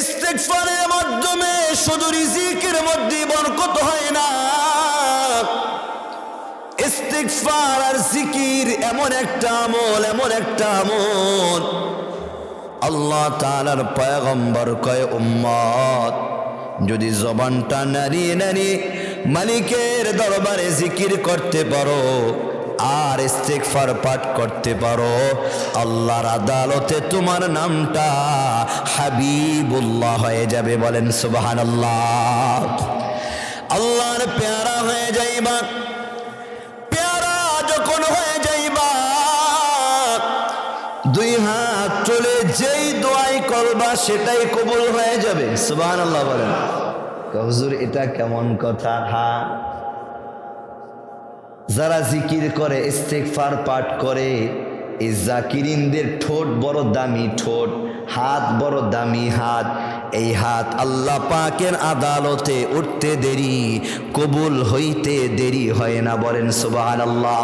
ইস্তেগফারের মাধ্যমে শুধু রিজিকের মধ্যে বরকত হয় না। ইস্তেগফার আর জিকির এমন একটা আমল, এমন একটা আমল। আল্লাহ তাআলার পয়গম্বর কয়, উম্মত, যদি জবানটা নাড়িয়ে নাড়িয়ে মালিকের দরবারে জিকির করতে পারো আর ইস্তেগফার পাঠ করতে পারো। আল্লাহর আদালতে তোমার নামটা হাবিবুল্লাহ হয়ে যাবে বলেন সুবহানাল্লাহ। আল্লাহর পেয়ারা হয়ে যাইবা যখন হয়ে যাইবা, দুই হাত চলে যেই দোয়াই করবা সেটাই কবুল হয়ে যাবে। সুবাহ আল্লাহ বলেন হুজুর, এটা কেমন কথা? হ্যাঁ যারা জিকির করে ইস্তেকফার পাঠ করে, এই জাকিরিনদের ঠোঁট বড় দামি ঠোঁট, হাত বড় দামি হাত, এই হাত আল্লাহ পাকের আদালতে উঠতে দেরি, কবুল হইতে দেরি হয় না বলেন সুবাহ আল্লাহ